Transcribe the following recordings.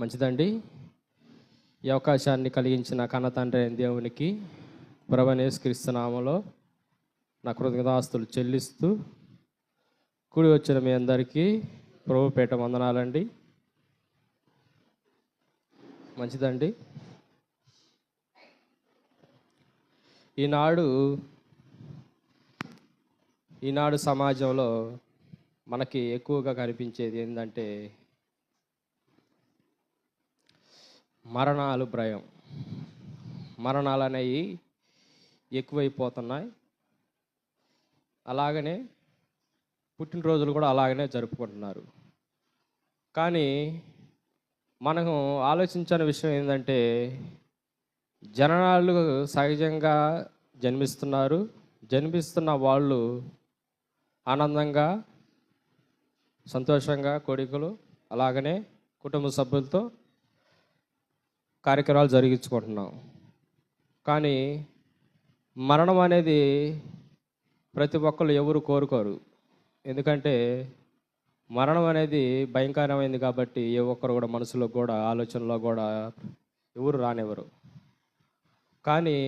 మంచిదండి. ఈ అవకాశాన్ని కలిగించిన కన్న తండ్రి అయిన దేవునికి ప్రభనేసుక్రీస్తునామలో నా కృతజ్ఞతాస్తులు చెల్లిస్తూ కూడి వచ్చిన మీ అందరికీ ప్రభుపేట వందనాలండి. మంచిదండి. ఈనాడు ఈనాడు సమాజంలో మనకి ఎక్కువగా కనిపించేది ఏంటంటే మరణాలు భయం. మరణాలు అనేవి ఎక్కువైపోతున్నాయి. అలాగనే పుట్టినరోజులు కూడా అలాగనే జరుపుకుంటున్నారు. కానీ మనం ఆలోచించిన విషయం ఏంటంటే జననాలు సహజంగా జన్మిస్తున్నారు. జన్మిస్తున్న వాళ్ళు ఆనందంగా సంతోషంగా కోడికలు అలాగనే కుటుంబ సభ్యులతో కార్యక్రమాలు జరిగించుకుంటున్నాం. కానీ మరణం అనేది ప్రతి ఒక్కరు ఎవరు కోరుకోరు. ఎందుకంటే మరణం అనేది భయంకరమైంది కాబట్టి ఏ ఒక్కరు కూడా మనసులో కూడా ఆలోచనలో కూడా ఎవరు రానివ్వరు. కానీ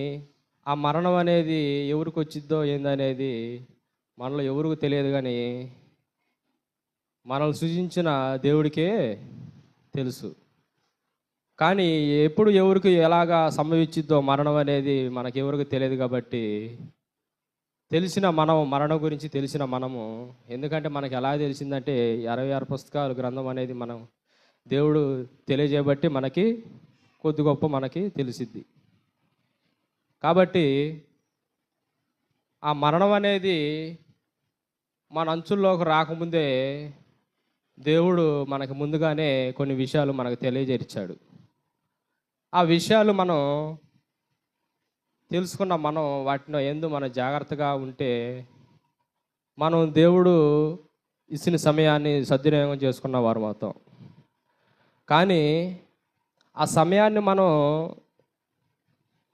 ఆ మరణం అనేది ఎవరికి వచ్చిద్దో ఏందనేది మనలో ఎవరికి తెలియదు కానీ మనల్ని సృజించిన దేవుడికే తెలుసు. కానీ ఎప్పుడు ఎవరికి ఎలాగా సంభవించిద్దో మరణం అనేది మనకి ఎవరికి తెలియదు కాబట్టి తెలిసిన మనం మరణం గురించి తెలిసిన మనము ఎందుకంటే మనకి ఎలా తెలిసిందంటే అరవై ఆరు పుస్తకాలు గ్రంథం అనేది మనం దేవుడు తెలియజేయబట్టి మనకి కొద్ది గొప్ప మనకి తెలిసిద్ది. కాబట్టి ఆ మరణం అనేది మన అంచుల్లోకి రాకముందే దేవుడు మనకు ముందుగానే కొన్ని విషయాలు మనకు తెలియజేర్చాడు. ఆ విషయాలు మనం తెలుసుకున్న మనం వాటిలో ఎందు మనం జాగ్రత్తగా ఉంటే మనం దేవుడు ఇచ్చిన సమయాన్ని సద్వినియోగం చేసుకున్న వారు మొత్తం కానీ ఆ సమయాన్ని మనం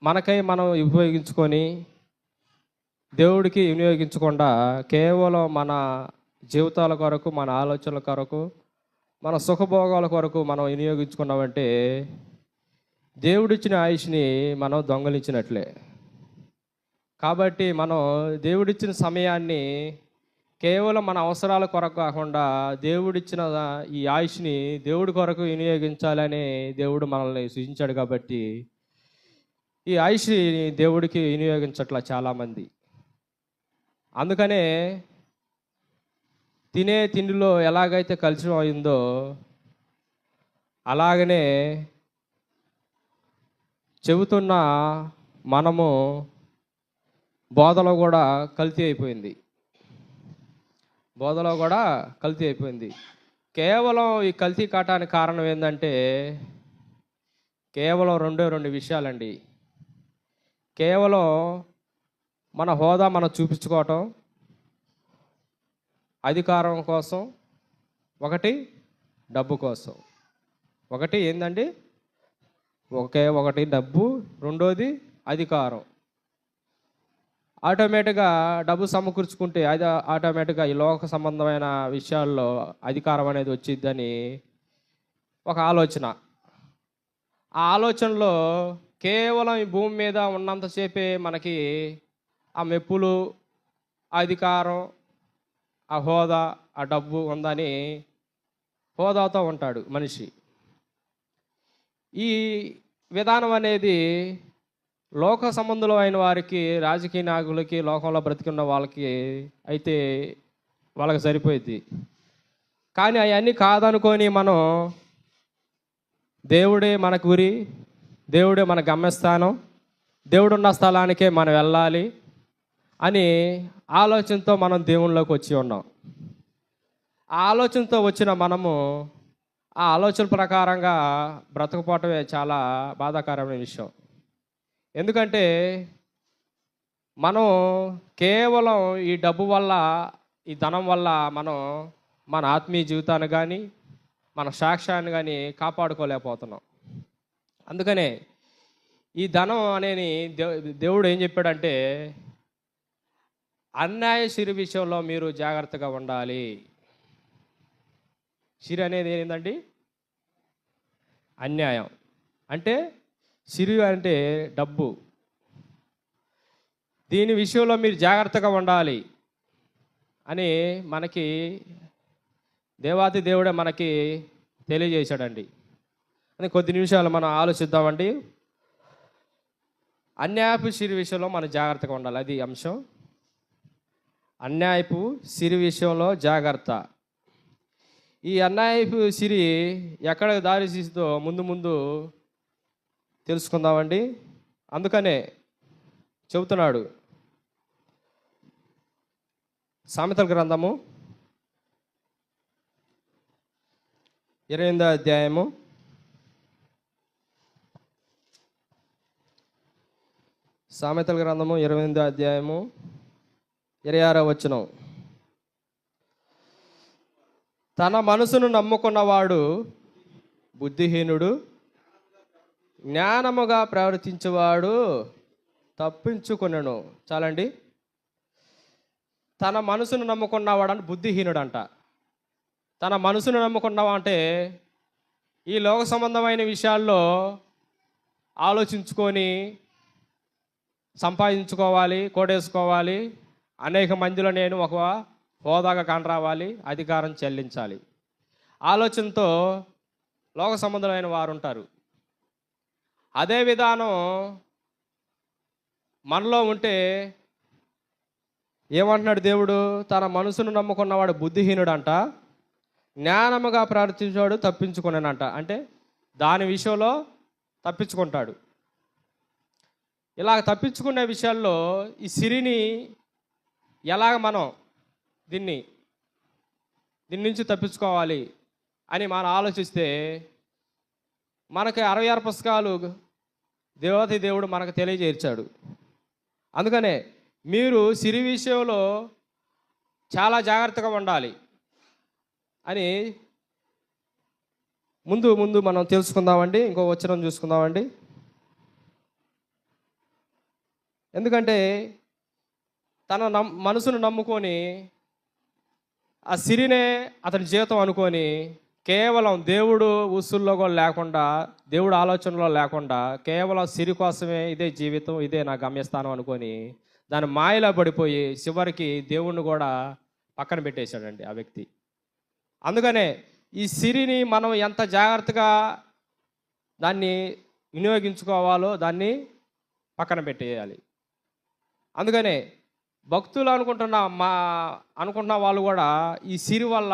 మనకై మనం ఉపయోగించుకొని దేవుడికి వినియోగించకుండా కేవలం మన జీవితాల కొరకు మన ఆలోచనల కొరకు మన సుఖభోగాల కొరకు మనం వినియోగించుకున్నామంటే దేవుడిచ్చిన ఆయుష్ని మనం దొంగలించినట్లే. కాబట్టి మనం దేవుడిచ్చిన సమయాన్ని కేవలం మన అవసరాల కొరకు కాకుండా దేవుడిచ్చిన ఈ ఆయుష్ని దేవుడి కొరకు వినియోగించాలని దేవుడు మనల్ని సూచించాడు కాబట్టి ఈ ఆయుష్ని దేవుడికి వినియోగించట్ల చాలామంది. అందుకనే తినే తిండిలో ఎలాగైతే కలిసి అయిందో అలాగనే చెబుతున్న మనము బోధలో కూడా కల్తీ అయిపోయింది. బోధలో కూడా కల్తీ అయిపోయింది. కేవలం ఈ కల్తీ కాటానికి కారణం ఏంటంటే కేవలం రెండే రెండు విషయాలండి. కేవలం మన హోదా మనం చూపించుకోవటం అధికారం కోసం ఒకటి డబ్బు కోసం. ఒకటి ఏందండి? ఒకే ఒకటి డబ్బు రెండోది అధికారం. ఆటోమేటిక్గా డబ్బు సమకూర్చుకుంటే అది ఆటోమేటిక్గా ఈ లోక సంబంధమైన విషయాల్లో అధికారం అనేది వచ్చిద్దని ఒక ఆలోచన. ఆ ఆలోచనలో కేవలం ఈ భూమి మీద ఉన్నంతసేపే మనకి ఆ మెప్పులు ఆ అధికారం ఆ హోదా ఆ డబ్బు ఉందని హోదాతో ఉంటాడు మనిషి. ఈ విధానం అనేది లోక సంబంధులు అయిన వారికి రాజకీయ నాయకులకి లోకంలో బ్రతికున్న వాళ్ళకి అయితే వాళ్ళకి సరిపోయింది కానీ అవన్నీ కాదనుకొని మనం దేవుడే మన గురి దేవుడే మన గమ్యస్థానం దేవుడున్న స్థలానికే మనం వెళ్ళాలి అని ఆలోచనతో మనం దేవుళ్ళలోకి వచ్చి ఉన్నాం. ఆ ఆలోచనతో వచ్చిన మనము ఆ ఆలోచన ప్రకారంగా బ్రతకపోవటమే చాలా బాధాకరమైన విషయం. ఎందుకంటే మనం కేవలం ఈ డబ్బు వల్ల ఈ ధనం వల్ల మనం మన ఆత్మీయ జీవితాన్ని కానీ మన సాక్ష్యాన్ని కానీ కాపాడుకోలేకపోతున్నాం. అందుకనే ఈ ధనం అనేది దే దేవుడు ఏం చెప్పాడంటే అన్యాయ సిరి విషయంలో మీరు జాగ్రత్తగా ఉండాలి. సిరి అనేది ఏంటండి అన్యాయం. అంటే సిరి అంటే డబ్బు. దీని విషయంలో మీరు జాగ్రత్తగా ఉండాలి అని మనకి దేవాది దేవుడే మనకి తెలియజేశాడండి. అని కొద్ది నిమిషాలు మనం ఆలోచిద్దామండి. అన్యాయపు సిరి విషయంలో మనం జాగ్రత్తగా ఉండాలి. అది అంశం. అన్యాయపు సిరి విషయంలో జాగ్రత్త. ఈ ఎన్ఐఎఫ్ సిరి ఎక్కడ దారి తీస్తుందో ముందు ముందు తెలుసుకుందామండి. అందుకనే చెబుతున్నాడు. సామెతల గ్రంథము ఇరవై ఎనిమిదో అధ్యాయము సామెతల గ్రంథము ఇరవై ఎనిమిదో అధ్యాయము ఇరవై ఆరో వచనం. తన మనసును నమ్ముకున్నవాడు బుద్ధిహీనుడు జ్ఞానముగా ప్రవర్తించేవాడు తప్పించుకున్నాను చాలండి. తన మనసును నమ్ముకున్నవాడని బుద్ధిహీనుడంట. తన మనసును నమ్ముకున్నావా అంటే ఈ లోక సంబంధమైన విషయాల్లో ఆలోచించుకొని సంపాదించుకోవాలి కోటేసుకోవాలి. అనేక మందిలో నేను ఒక హోదాగా కనరావాలి అధికారం చెల్లించాలి. ఆలోచనతో లోక సంబంధమైన వారు ఉంటారు అదే విధానం మనలో ఉంటే ఏమంటున్నాడు దేవుడు? తన మనసును నమ్ముకున్నవాడు బుద్ధిహీనుడంట జ్ఞానముగా ప్రార్థించాడు తప్పించుకున్నానంట అంటే దాని విషయంలో తప్పించుకుంటాడు. ఇలా తప్పించుకునే విషయాల్లో ఈ సిరిని ఎలాగ మనం దీన్ని దీని నుంచి తప్పించుకోవాలి అని మనం ఆలోచిస్తే మనకి అరవై ఆరు పుస్తకాలు దేవతి దేవుడు మనకు తెలియజేర్చాడు. అందుకనే మీరు సిరి విషయంలో చాలా జాగ్రత్తగా ఉండాలి అని ముందు ముందు మనం తెలుసుకుందామండి ఇంకో వచనం చూసుకుందామండి. ఎందుకంటే తన నమ్ మనసును నమ్ముకొని ఆ సిరినే అతని జీవితం అనుకొని కేవలం దేవుడు ఉసుల్లో కూడా లేకుండా దేవుడు ఆలోచనలో లేకుండా కేవలం సిరి కోసమే ఇదే జీవితం ఇదే నా గమ్యస్థానం అనుకొని దాని మాయలో పడిపోయి చివరికి దేవుణ్ణి కూడా పక్కన పెట్టేశాడండి ఆ వ్యక్తి. అందుకనే ఈ సిరిని మనం ఎంత జాగ్రత్తగా దాన్ని వినియోగించుకోవాలో దాన్ని పక్కన పెట్టేయాలి. అందుకనే భక్తులు అనుకుంటున్న మా అనుకుంటున్న వాళ్ళు కూడా ఈ సిరి వల్ల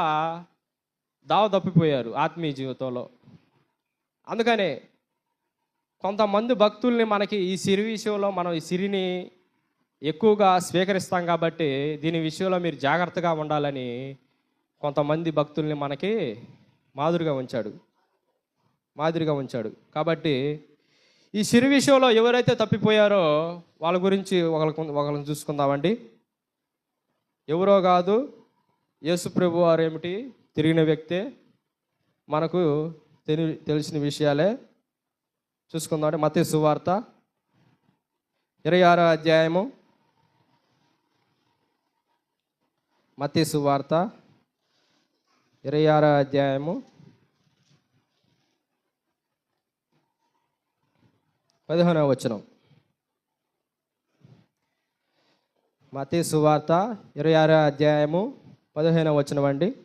దావ తప్పిపోయారు ఆత్మీయ జీవితంలో. అందుకనే కొంతమంది భక్తుల్ని మనకి ఈ సిరి విషయంలో మనం ఈ సిరిని ఎక్కువగా స్వీకరిస్తాం కాబట్టి దీని విషయంలో మీరు జాగ్రత్తగా ఉండాలని కొంతమంది భక్తుల్ని మనకి మాదిరిగా ఉంచాడు. మాదిరిగా ఉంచాడు. కాబట్టి ఈ సిరి విషయంలో ఎవరైతే తప్పిపోయారో వాళ్ళ గురించి ఒకరికి ఒకరిని చూసుకుందామండి. ఎవరో కాదు యేసు ప్రభు వారు ఏమిటి? తిరిగిన వ్యక్తే. మనకు తెలి తెలిసిన విషయాలే. చూసుకుందామండి. మత సువార్త ఇరవై ఆరో అధ్యాయము. మత సువార్త ఇరవై ఆరో అధ్యాయము. పదిహేనవ వచనం. మతి సువార్త ఇరవై ఆరో అధ్యాయము పదిహేనవ వచనం అండి.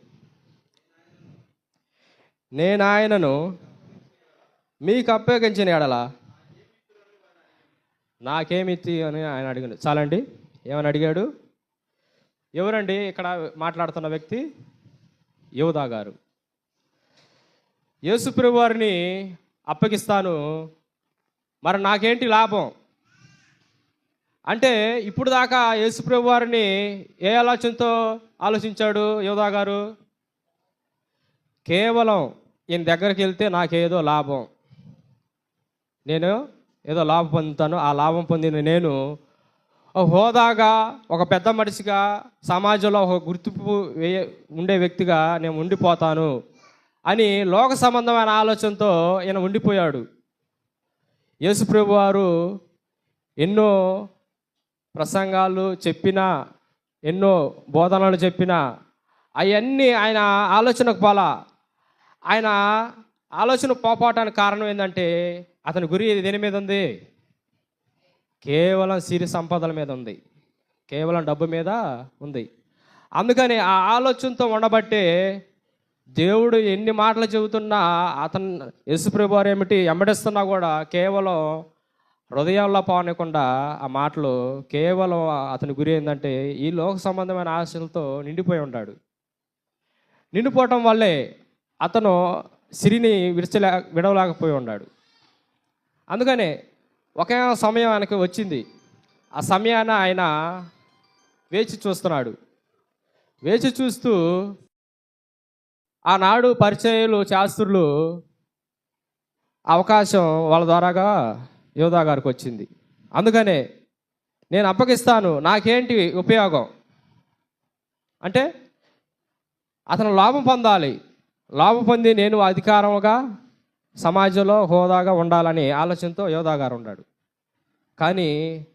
నేను ఆయనను మీకు అప్పగించిన ఎడల నాకేమిత్తి అని ఆయన అడిగాడు చాలండి. ఏమని అడిగాడు? ఎవరండి ఇక్కడ మాట్లాడుతున్న వ్యక్తి? యోధా గారు. యేసుప్రభు వారిని అప్పగిస్తాను మరి నాకేంటి లాభం? అంటే ఇప్పుడు దాకా యేసుప్రభు వారిని ఏ ఆలోచనతో ఆలోచించాడు యోధా గారు? కేవలం ఈయన దగ్గరికి వెళ్తే నాకేదో లాభం. నేను ఏదో లాభం పొందుతాను. ఆ లాభం పొందిన నేను హోదాగా ఒక పెద్ద మనిషిగా సమాజంలో ఒక గుర్తింపు వే ఉండే వ్యక్తిగా నేను ఉండిపోతాను అని లోక సంబంధమైన ఆలోచనతో ఈయన ఉండిపోయాడు. యేసుప్రభు వారు ఎన్నో ప్రసంగాలు చెప్పినా ఎన్నో బోధనలు చెప్పినా అవన్నీ ఆయన ఆలోచనకు పోలా. ఆయన ఆలోచన పోపాటానికి కారణం ఏంటంటే అతని గురి దేని మీద ఉంది? కేవలం సిరి సంపదల మీద ఉంది. కేవలం డబ్బు మీద ఉంది. అందుకని ఆ ఆలోచనతో ఉండబట్టే దేవుడు ఎన్ని మాటలు చెబుతున్నా అతను యశుప్రభువారు ఏమిటి ఎంబడిస్తున్నా కూడా కేవలం హృదయంలో పోనకుండా ఆ మాటలు కేవలం అతని గురి ఏంటంటే ఈ లోక సంబంధమైన ఆశలతో నిండిపోయి ఉంటాడు నిండిపోవటం వల్లే అతను సిరిని విడిచలే విడవలేకపోయి ఉన్నాడు అందుకనే ఒక సమయం ఆయనకి వచ్చింది. ఆ సమయాన ఆయన వేచి చూస్తున్నాడు. వేచి చూస్తూ ఆనాడు పరిచయాలు శాస్త్రులు అవకాశం వాళ్ళ ద్వారాగా యోధా గారికి వచ్చింది. అందుకనే నేను అప్పగిస్తాను. నాకేంటి ఉపయోగం? అంటే అతను లాభం పొందాలి. లాభం పొంది నేను అధికారంగా సమాజంలో హోదాగా ఉండాలని ఆలోచనతో యోధా గారు ఉన్నాడు. కానీ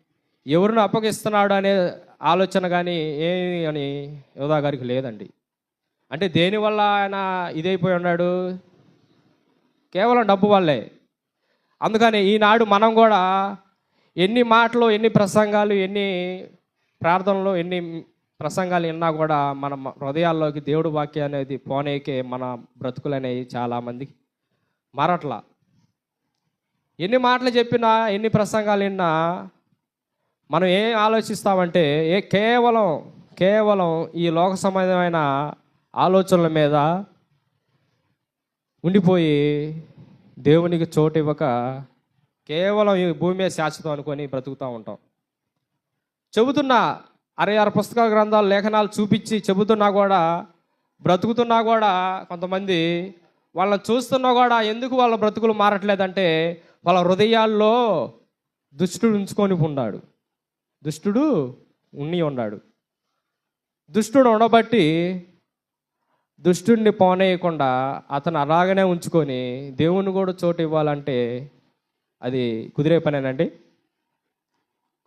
ఎవరిని అప్పగిస్తున్నాడు అనే ఆలోచన కానీ ఏమి అని యోధా గారికి లేదండి. అంటే దేనివల్ల ఆయన ఇదైపోయి ఉన్నాడు? కేవలం డబ్బు వల్లే. అందుకని ఈనాడు మనం కూడా ఎన్ని మాటలు ఎన్ని ప్రసంగాలు ఎన్ని ప్రార్థనలు ఎన్ని ప్రసంగాలు విన్నా కూడా మన హృదయాల్లోకి దేవుడు వాక్యం అనేది పోనేకే మన బ్రతుకులు అనేవి చాలామందికి మారట్లా. ఎన్ని మాటలు చెప్పినా ఎన్ని ప్రసంగాలు విన్నా మనం ఏం ఆలోచిస్తామంటే ఏ కేవలం కేవలం ఈ లోక సంబంధమైన ఆలోచనల మీద ఉండిపోయి దేవునికి చోటు ఇవ్వక కేవలం ఈ భూమి శాశ్వతం అనుకొని బ్రతుకుతూ ఉంటాం. చెబుతున్నా అరే ఆరు పుస్తకాల గ్రంథాలు లేఖనాలు చూపించి చెబుతున్నా కూడా బ్రతుకుతున్నా కూడా కొంతమంది వాళ్ళని చూస్తున్నా కూడా ఎందుకు వాళ్ళ బ్రతుకులు మారట్లేదంటే వాళ్ళ హృదయాల్లో దుష్టుడు ఉంచుకొని ఉన్నాడు. దుష్టుడు ఉన్ని ఉన్నాడు. దుష్టుడు ఉండబట్టి దుష్టుణ్ణి పోనేయకుండా అతను అలాగనే ఉంచుకొని దేవుని కూడా చోటు ఇవ్వాలంటే అది కుదిరే పనేనండి?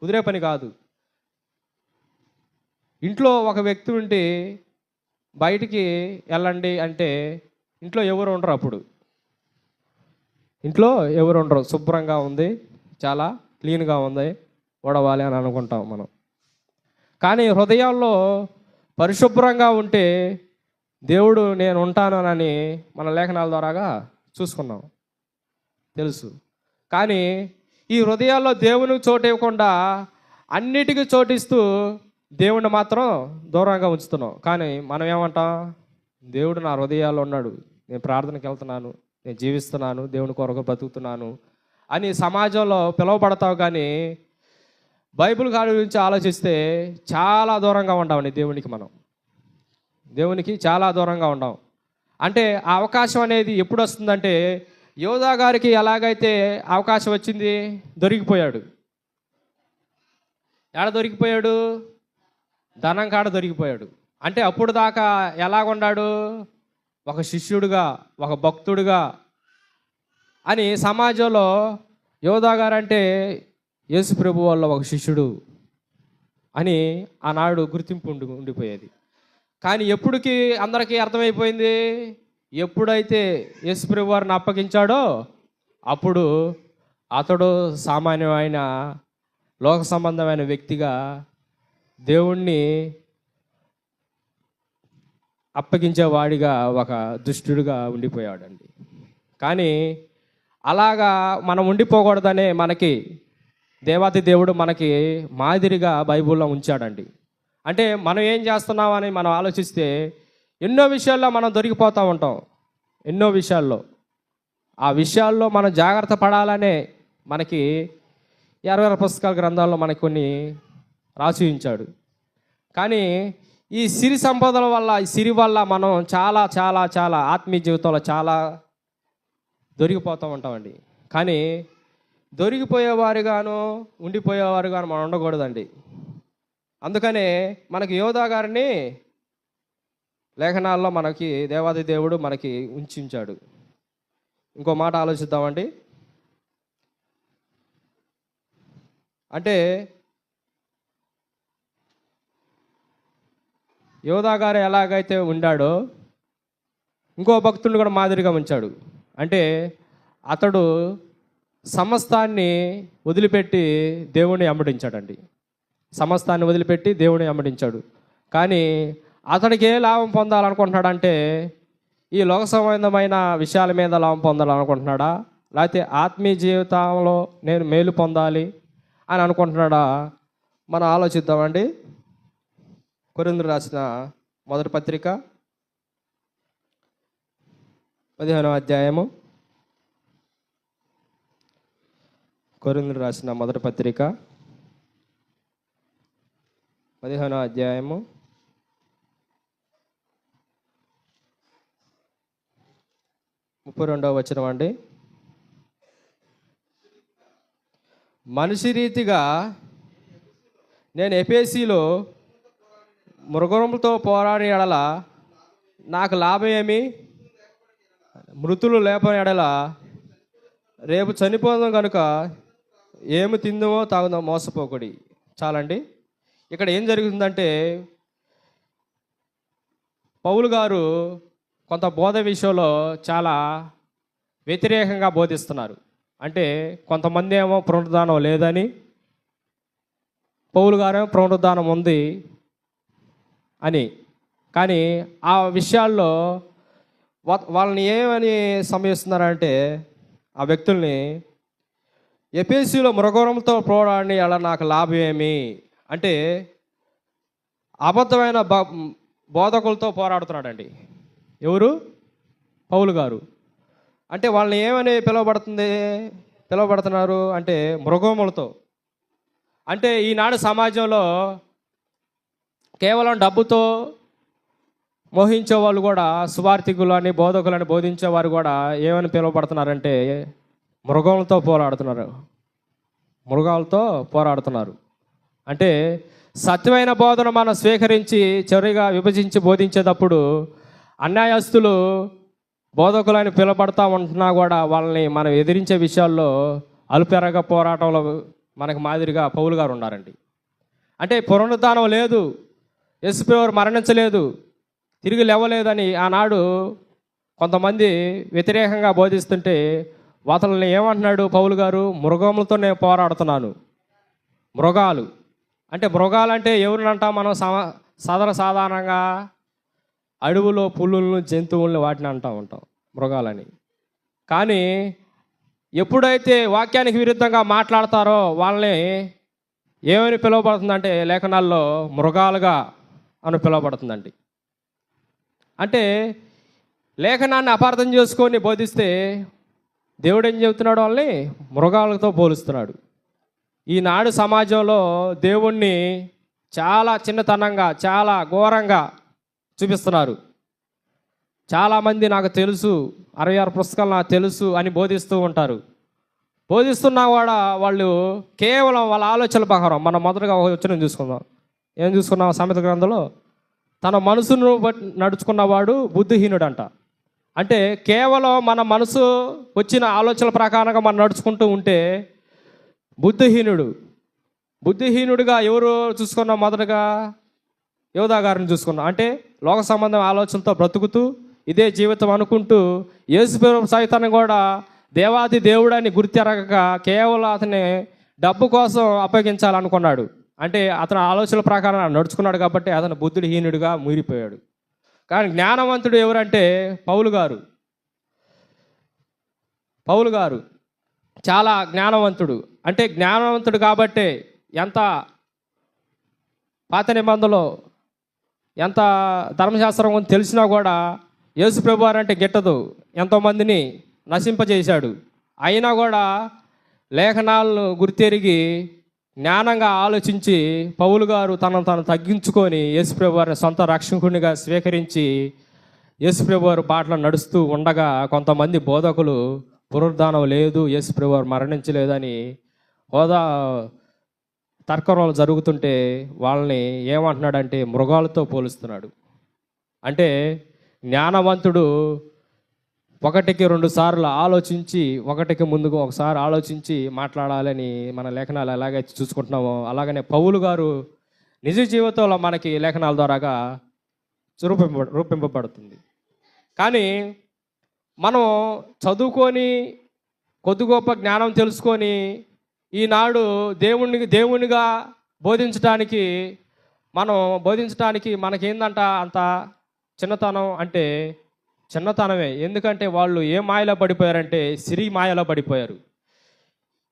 కుదిరే పని కాదు. ఇంట్లో ఒక వ్యక్తి ఉండి బయటికి వెళ్ళండి అంటే ఇంట్లో ఎవరు ఉండరు అప్పుడు. ఇంట్లో ఎవరు ఉండరు. శుభ్రంగా ఉంది చాలా క్లీన్గా ఉంది ఓడవాలి అని అనుకుంటాం మనం. కానీ హృదయాల్లో పరిశుభ్రంగా ఉంటే దేవుడు నేను ఉంటానని మన లేఖనాల ద్వారాగా చూసుకున్నాం. తెలుసు. కానీ ఈ హృదయాల్లో దేవునికి చోటు ఇవ్వకుండా అన్నిటికీ చోటిస్తూ దేవుణ్ణి మాత్రం దూరంగా ఉంచుతున్నాం. కానీ మనం ఏమంటాం? దేవుడు నా హృదయాల్లో ఉన్నాడు. నేను ప్రార్థనకి వెళ్తున్నాను. నేను జీవిస్తున్నాను. దేవుని కొరకు బతుకుతున్నాను అని సమాజంలో పిలువబడతావు కానీ బైబిల్ కాడి గురించి ఆలోచిస్తే చాలా దూరంగా ఉంటామండి దేవునికి మనం. దేవునికి చాలా దూరంగా ఉండం. అంటే ఆ అవకాశం అనేది ఎప్పుడు వస్తుందంటే యోధా గారికి ఎలాగైతే అవకాశం వచ్చింది దొరికిపోయాడు. ఎక్కడ దొరికిపోయాడు? ధనం కాడ దొరికిపోయాడు. అంటే అప్పుడు దాకా ఎలాగున్నాడు ఒక శిష్యుడుగా ఒక భక్తుడుగా అని సమాజంలో యోధా గారు అంటే యేసు ప్రభు వల్ల ఒక శిష్యుడు అని ఆనాడు గుర్తింపు ఉండి ఉండిపోయేది. కానీ ఎప్పుడుకి అందరికీ అర్థమైపోయింది? ఎప్పుడైతే యేసుప్రభు వారిని అప్పగించాడో అప్పుడు అతడు సామాన్యమైన లోక సంబంధమైన వ్యక్తిగా దేవుణ్ణి అప్పగించేవాడిగా ఒక దుష్టుడిగా ఉండిపోయాడండి. కానీ అలాగా మనం ఉండిపోకూడదనే మనకి దేవాది దేవుడు మనకి మాదిరిగా బైబిల్లో ఉంచాడండి. అంటే మనం ఏం చేస్తున్నామని మనం ఆలోచిస్తే ఎన్నో విషయాల్లో మనం దొరికిపోతూ ఉంటాం. ఎన్నో విషయాల్లో. ఆ విషయాల్లో మనం జాగ్రత్త పడాలనే మనకి ఇరవై పుస్తకాల గ్రంథాల్లో మనకి కొన్ని రాసి ఉంచాడు. కానీ ఈ సిరి సంపదల వల్ల ఈ సిరి వల్ల మనం చాలా చాలా చాలా ఆత్మీయ జీవితంలో చాలా దొరికిపోతూ ఉంటామండి. కానీ దొరికిపోయేవారుగాను ఉండిపోయేవారుగాను మనం ఉండకూడదండి. అందుకనే మనకి యోధా గారిని లేఖనాల్లో మనకి దేవాది దేవుడు మనకి ఉంచాడు ఇంకో మాట ఆలోచిద్దామండి. అంటే యోధా గారు ఎలాగైతే ఉండాడో ఇంకో భక్తుడిని కూడా మాదిరిగా ఉంచాడు. అంటే అతడు సమస్తాన్ని వదిలిపెట్టి దేవుణ్ణి అమ్మడించాడండి. సమస్తాన్ని వదిలిపెట్టి దేవుని వెంబడించాడు కానీ అతడికి ఏ లాభం పొందాలనుకుంటున్నాడంటే ఈ లోక సంబంధమైన విషయాల మీద లాభం పొందాలనుకుంటున్నాడా? లేకపోతే ఆత్మీయ జీవితంలో నేను మేలు పొందాలి అని అనుకుంటున్నాడా? మనం ఆలోచిద్దామండి. కొరిందులు రాసిన మొదటి పత్రిక పదిహేనవ అధ్యాయము. కొరిందులు రాసిన మొదటి పత్రిక పదిహేనో అధ్యాయము. ముప్పై రెండవ వచనం అండి. మనిషి రీతిగా నేను ఎపేసీలో మృగరంతో పోరాడిన ఎడల నాకు లాభం ఏమి? మృతులు లేపని ఎడల రేపు చనిపోదాం కనుక ఏమి తిందుమో తాగుదాం మోసపోకుడి. చాలండి. ఇక్కడ ఏం జరుగుతుందంటే పౌలు గారు కొంత బోధ విషయంలో చాలా వ్యతిరేకంగా బోధిస్తున్నారు. అంటే కొంతమంది ఏమో పునరుద్ధానం లేదని పౌలు గారేమో పునరుద్ధానం ఉంది అని. కానీ ఆ విషయాల్లో వాళ్ళని ఏమని సమయిస్తున్నారంటే ఆ వ్యక్తుల్ని ఎపిఎస్సిలో మృగవరంతో పోవడాన్ని అలా నాకు లాభం ఏమి అంటే అబద్ధమైన బ- బోధకులతో పోరాడుతున్నాడండి. ఎవరు? పౌలు గారు. అంటే వాళ్ళని ఏమని పిలువబడుతుంది పిలువబడుతున్నారు అంటే మృగములతో. అంటే ఈనాడు సమాజంలో కేవలం డబ్బుతో మోహించే వాళ్ళు కూడా సువార్థికులు అని బోధకులని బోధించేవారు కూడా ఏమని పిలువబడుతున్నారంటే మృగములతో పోరాడుతున్నారు. మృగాలతో పోరాడుతున్నారు. అంటే సత్యమైన బోధన మనం స్వీకరించి చివరిగా విభజించి బోధించేటప్పుడు అన్యాయస్తులు బోధకులని పిలబడతా ఉంటున్నా కూడా వాళ్ళని మనం ఎదిరించే విషయాల్లో అలుపెరగ పోరాటంలో మనకు మాదిరిగా పౌలు గారు ఉన్నారండి. అంటే పునరుద్ధానం లేదు యశుపేవారు మరణించలేదు తిరిగి లేవలేదని ఆనాడు కొంతమంది వ్యతిరేకంగా బోధిస్తుంటే అతను ఏమంటున్నాడు పౌలు గారు? మృగములతో నేను పోరాడుతున్నాను. మృగాలు. అంటే మృగాలు అంటే ఎవరినంటాం మనం సదర సాధారణంగా అడవులో పులులను జంతువులను వాటిని అంటూ ఉంటాం మృగాలని. కానీ ఎప్పుడైతే వాక్యానికి విరుద్ధంగా మాట్లాడతారో వాళ్ళని ఏమని పిలువబడుతుందంటే లేఖనాల్లో మృగాలుగా అని పిలువబడుతుందండి. అంటే లేఖనాన్ని అపార్థం చేసుకొని బోధిస్తే దేవుడు ఏం చెబుతున్నాడు వాళ్ళని? మృగాలతో పోలుస్తున్నాడు. ఈనాడు సమాజంలో దేవుణ్ణి చాలా చిన్నతనంగా చాలా ఘోరంగా చూపిస్తున్నారు. చాలామంది నాకు తెలుసు అరవై ఆరు పుస్తకాలు నాకు తెలుసు అని బోధిస్తూ ఉంటారు. బోధిస్తున్నా కూడా వాళ్ళు కేవలం వాళ్ళ ఆలోచనల ప్రకారం మనం మొదటగా ఒక వచ్చిన చూసుకుందాం. ఏం చూసుకున్నాం సామెత గ్రంథంలో? తన మనసును బట్టి నడుచుకున్నవాడు బుద్ధిహీనుడు అంట అంటే కేవలం మన మనసు వచ్చిన ఆలోచనల ప్రకారంగా మనం నడుచుకుంటూ ఉంటే బుద్ధిహీనుడు. బుద్ధిహీనుడిగా ఎవరు చూసుకున్నాం మొదటగా? యోధా గారిని చూసుకున్నాం అంటే లోక సంబంధం ఆలోచనతో బ్రతుకుతూ ఇదే జీవితం అనుకుంటూ యేసుప్రభు సైతాన్ని కూడా దేవాది దేవుడని గుర్తెరగక కేవలం అతని డబ్బు కోసం అప్పగించాలనుకున్నాడు. అంటే అతని ఆలోచనల ప్రకారం నడుచుకున్నాడు కాబట్టి అతను బుద్ధుడు హీనుడిగా కానీ జ్ఞానవంతుడు ఎవరంటే పౌలు గారు. పౌలు గారు. చాలా జ్ఞానవంతుడు. అంటే జ్ఞానవంతుడు కాబట్టే ఎంత పాత నిబంధనలో ఎంత ధర్మశాస్త్రం అని తెలిసినా కూడా యేసు ప్రభు అంటే గిట్టదు. ఎంతోమందిని నశింపజేశాడు. అయినా కూడా లేఖనాలను గుర్తెరిగి జ్ఞానంగా ఆలోచించి పౌలు గారు తనను తాను తగ్గించుకొని యేసుప్రభు వారిని సొంత రక్షకునిగా స్వీకరించి యేసుప్రభు వారు బాటలో నడుస్తూ ఉండగా కొంతమంది బోధకులు పునరుద్ధానం లేదు యేసుప్రభు ప్రభువారు మరణించలేదని హోదా తర్కరాలు జరుగుతుంటే వాళ్ళని ఏమంటున్నాడంటే మృగాలతో పోలుస్తున్నాడు. అంటే జ్ఞానవంతుడు ఒకటికి రెండు సార్లు ఆలోచించి ఒకటికి ముందుకు ఒకసారి ఆలోచించి మాట్లాడాలని మన లేఖనాలు ఎలాగైతే చూసుకుంటున్నామో. అలాగనే పౌలు గారు నిజ జీవితంలో మనకి లేఖనాల ద్వారాగా రూపింప రూపింపబడుతుంది. కానీ మనం చదువుకొని కొద్ది గొప్ప జ్ఞానం తెలుసుకొని ఈనాడు దేవుణ్ణి దేవునిగా బోధించడానికి మనం బోధించడానికి మనకేందంట అంత చిన్నతనం అంటే చిన్నతనమే. ఎందుకంటే వాళ్ళు ఏ మాయలో పడిపోయారంటే సిరి మాయలో పడిపోయారు.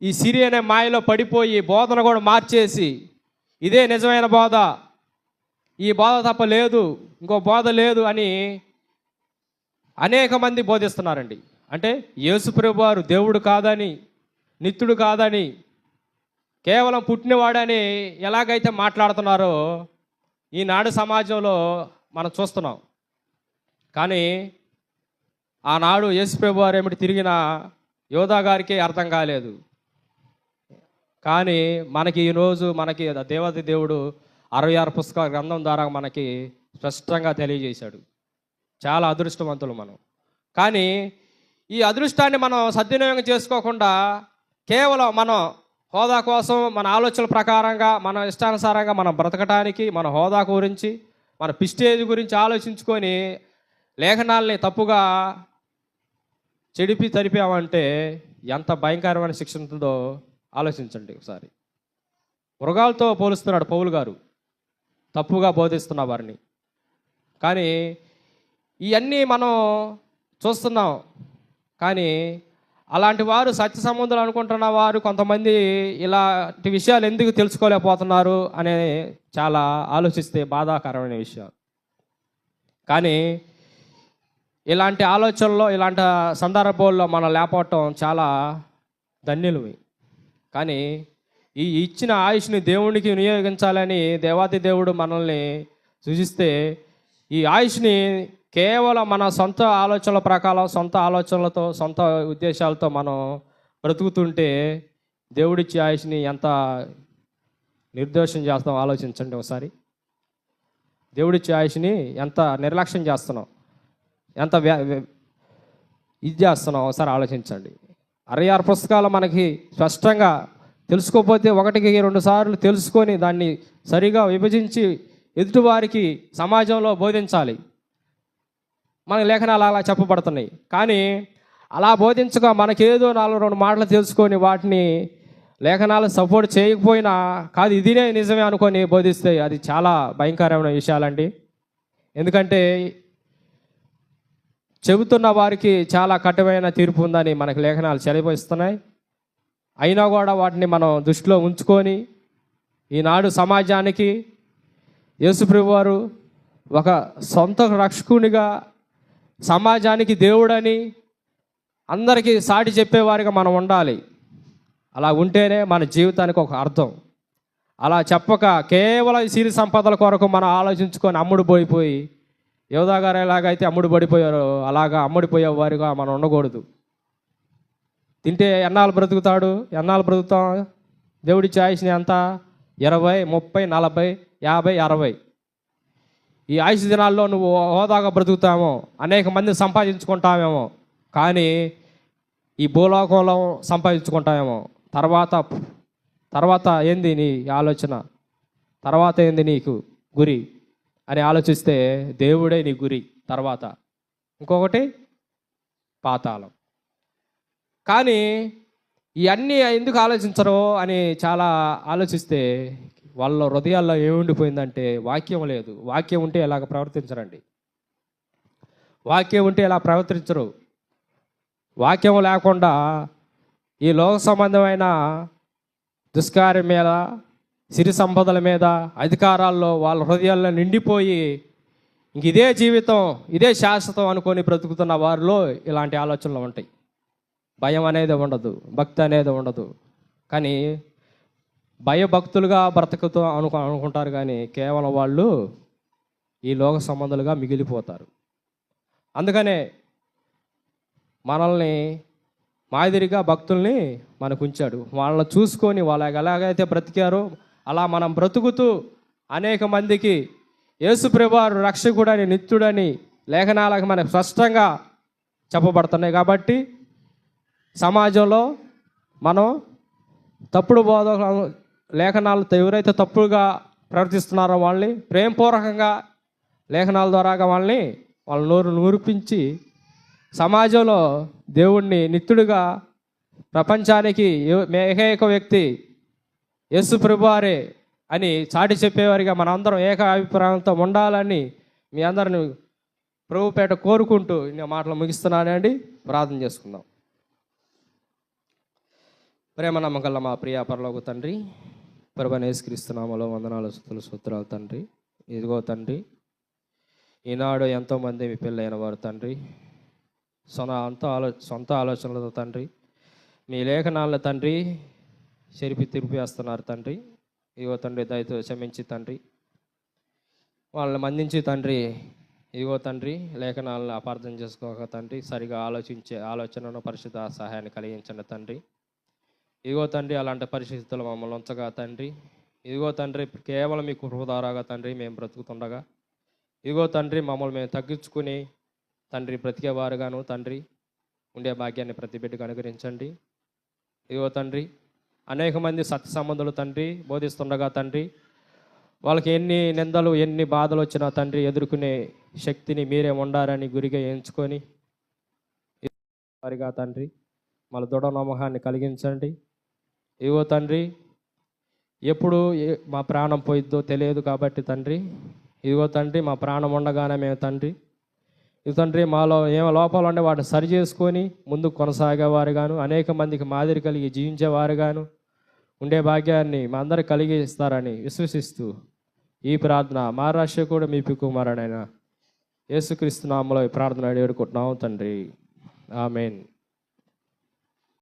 ఈ సిరి అనే మాయలో పడిపోయి బోధన కూడా మార్చేసి ఇదే నిజమైన బోధ. ఈ బోధ తప్ప లేదు ఇంకో బోధ లేదు అని అనేక మంది బోధిస్తున్నారండి. అంటే యేసుప్రభు వారు దేవుడు కాదని నిత్యుడు కాదని కేవలం పుట్టినవాడని ఎలాగైతే మాట్లాడుతున్నారో ఈనాడు సమాజంలో మనం చూస్తున్నాం. కానీ ఆనాడు యేసుప్రభు వారు ఏమిటి తిరిగిన యోధా గారికి అర్థం కాలేదు. కానీ మనకి ఈరోజు మనకి దేవత దేవుడు అరవై ఆరు పుస్తకాల గ్రంథం ద్వారా మనకి స్పష్టంగా తెలియజేశాడు. చాలా అదృష్టవంతులు మనం. కానీ ఈ అదృష్టాన్ని మనం సద్వినియోగం చేసుకోకుండా కేవలం మనం హోదా కోసం మన ఆలోచనల ప్రకారంగా మన ఇష్టానుసారంగా మనం బ్రతకటానికి మన హోదా గురించి మన పిస్టేజ్ గురించి ఆలోచించుకొని లేఖనాల్ని తప్పుగా చెడిపి తరిపామంటే ఎంత భయంకరమైన శిక్ష ఉంటుందో ఆలోచించండి ఒకసారి. మృగాలతో పోలుస్తున్నాడు పౌలు గారు. తప్పుగా బోధిస్తున్న వారిని. కానీ ఇవన్నీ మనం చూస్తున్నాం. కానీ అలాంటి వారు సత్య సంబంధులు అనుకుంటున్న వారు కొంతమంది ఇలాంటి విషయాలు ఎందుకు తెలుసుకోలేకపోతున్నారు అనే చాలా ఆలోచిస్తే బాధాకరమైన విషయం. కానీ ఇలాంటి ఆలోచనలో ఇలాంటి సందర్భాల్లో మనం లేకపోవటం చాలా ధన్యులవి. కానీ ఈ ఇచ్చిన ఆయుష్ని దేవునికి వినియోగించాలని దేవాది దేవుడు మనల్ని సూచిస్తే ఈ ఆయుష్ని కేవలం మన సొంత ఆలోచనల ప్రకారం సొంత ఆలోచనలతో సొంత ఉద్దేశాలతో మనం బ్రతుకుతుంటే దేవుడిచ్చి ఆయుష్ని ఎంత నిర్దోషం చేస్తాం ఆలోచించండి ఒకసారి. దేవుడిచ్చి ఆయుష్ని ఎంత నిర్లక్ష్యం చేస్తున్నాం ఎంత వ్యా- వ్య- ఇది చేస్తున్నాం ఒకసారి ఆలోచించండి. అరవై ఆరు పుస్తకాలు మనకి స్పష్టంగా తెలుసుకోకపోతే ఒకటికి రెండు సార్లు తెలుసుకొని దాన్ని సరిగా విభజించి ఎదుటివారికి సమాజంలో బోధించాలి. మన లేఖనాలు అలా చెప్పబడుతున్నాయి. కానీ అలా బోధించగా మనకేదో నాలుగు రెండు మాటలు తెలుసుకొని వాటిని లేఖనాలు సపోర్ట్ చేయకపోయినా కాదు ఇదినే నిజమే అనుకొని బోధిస్తే అది చాలా భయంకరమైన విషయాలండి. ఎందుకంటే చెబుతున్న వారికి చాలా కఠినమైన తీర్పు ఉందని మనకు లేఖనాలు చెలిపిస్తున్నాయి అయినా కూడా వాటిని మనం దృష్టిలో ఉంచుకొని ఈనాడు సమాజానికి యేసుప్రభు వారు ఒక సొంత రక్షకునిగా సమాజానికి దేవుడని అందరికీ సాటి చెప్పేవారిగా మనం ఉండాలి. అలా ఉంటేనే మన జీవితానికి ఒక అర్థం. అలా చెప్పక కేవలం సిరి సంపదల కొరకు మనం ఆలోచించుకొని అమ్ముడు పోయిపోయి యోధాగారు ఎలాగైతే అమ్ముడు పడిపోయారో అలాగా అమ్ముడిపోయే వారిగా మనం ఉండకూడదు. తింటే ఎన్నాళ్ళు బ్రతుకుతాడు? ఎన్నాళ్ళు బ్రతుకుతాం? దేవుడి చాయిస్ని ఎంత? ఇరవై ముప్పై నలభై యాభై అరవై. ఈ ఆయుష్ దినాల్లో నువ్వు హోదాగా బ్రతుకుతామో అనేక మంది సంపాదించుకుంటామేమో కానీ ఈ భూలోకంలో సంపాదించుకుంటామేమో తర్వాత తర్వాత ఏంది నీ ఆలోచన? తర్వాత ఏంది నీకు గురి? అని ఆలోచిస్తే దేవుడే నీ గురి. తర్వాత ఇంకొకటి పాతాళం. కానీ ఇవన్నీ ఎందుకు ఆలోచించరు అని చాలా ఆలోచిస్తే వాళ్ళ హృదయాల్లో ఏముండిపోయిందంటే వాక్యం లేదు. వాక్యం ఉంటే ఇలాగ ప్రవర్తించరండి? వాక్యం ఉంటే ఇలా ప్రవర్తించరు? వాక్యం లేకుండా ఈ లోక సంబంధమైన దుష్కార్యం మీద సిరి సంపదల మీద అధికారాల్లో వాళ్ళ హృదయాల్లో నిండిపోయి ఇంక ఇదే జీవితం ఇదే శాశ్వతం అనుకొని బ్రతుకుతున్న వారిలో ఇలాంటి ఆలోచనలు ఉంటాయి. భయం అనేది ఉండదు భక్తి అనేది ఉండదు. కానీ భయభక్తులుగా బ్రతుకుతూ అనుకు అనుకుంటారు కానీ కేవలం వాళ్ళు ఈ లోక సంబంధాలుగా మిగిలిపోతారు. అందుకనే మనల్ని మాదిరిగా భక్తుల్ని మనకు ఉంచాడు వాళ్ళని చూసుకొని వాళ్ళకి ఎలాగైతే బ్రతికారో అలా మనం బ్రతుకుతూ అనేక మందికి యేసుప్రభువారు రక్షకుడని నిత్యుడని లేఖనాలకు మనకు స్పష్టంగా చెప్పబడుతున్నాయి కాబట్టి సమాజంలో మనం తప్పుడు బోధ లేఖనాలతో ఎవరైతే తప్పుగా ప్రవర్తిస్తున్నారో వాళ్ళని ప్రేమపూర్వకంగా లేఖనాల ద్వారాగా వాళ్ళని వాళ్ళ నోరు నూరిపించి సమాజంలో దేవుణ్ణి నిత్యుడిగా ప్రపంచానికి ఏ- ఏకైక వ్యక్తి యేసు ప్రభువారే అని చాటి చెప్పేవారిగా మనందరం ఏక అభిప్రాయంతో ఉండాలని మీ అందరిని ప్రభుపేట కోరుకుంటూ నేను మాటలు ముగిస్తున్నానండి. ప్రార్థన చేసుకుందాం. ప్రేమ నమ్మకల్లా మా ప్రియ పరలోక తండ్రి ప్రభనేసుక్రీస్తునామలో వందనాలు స్థుతులు సూత్రాలు తండ్రి. ఇదిగో తండ్రి ఈనాడు ఎంతోమంది మీ పిల్లైన వారు తండ్రి. సొన అంత ఆలో సొంత ఆలోచనలతో తండ్రి. మీ లేఖనాలను తండ్రి చెరిపి తిరిపి వేస్తున్నారు తండ్రి. ఇదిగో తండ్రి దయతో క్షమించి తండ్రి. వాళ్ళని మందించి తండ్రి. ఇదిగో తండ్రి లేఖనాలను అపార్థం చేసుకోక తండ్రి. సరిగా ఆలోచించే ఆలోచనను పరిశుద్ధ సహాయాన్ని కలిగించండి తండ్రి. ఇదిగో తండ్రి అలాంటి పరిస్థితులు మమ్మల్ని ఉంచగా తండ్రి. ఇదిగో తండ్రి కేవలం మీ కృప తండ్రి మేము బ్రతుకుతుండగా. ఇదిగో తండ్రి మమ్మల్ని మేము తగ్గించుకుని తండ్రి బ్రతికేవారుగాను తండ్రి. ఉండే భాగ్యాన్ని ప్రతి బిడ్డకు అనుగ్రహించండి. ఇదిగో తండ్రి అనేక మంది సత్య సంబంధులు తండ్రి బోధిస్తుండగా తండ్రి. వాళ్ళకి ఎన్ని నిందలు ఎన్ని బాధలు వచ్చినా తండ్రి ఎదుర్కొనే శక్తిని మీరే ఉండారని గురిగా ఎంచుకొని వారిగా తండ్రి మన దృఢ నమ్మకాన్ని కలిగించండి. ఇదిగో తండ్రి ఎప్పుడు మా ప్రాణం పోయిద్దో తెలియదు కాబట్టి తండ్రి ఇదిగో తండ్రి మా ప్రాణం ఉండగానే మేము తండ్రి. ఇది తండ్రి మాలో ఏమో లోపాలు ఉంటే వాటిని సరి చేసుకొని ముందుకు కొనసాగేవారుగాను అనేక మందికి మాదిరి కలిగి జీవించేవారు గాను ఉండే భాగ్యాన్ని మా అందరికి కలిగిస్తారని విశ్వసిస్తూ ఈ ప్రార్థన మా కూడా మీ కుమారుడైన యేసుక్రీస్తు నామలో ఈ ప్రార్థన వేడుకుంటున్నాం తండ్రి. ఆమెన్.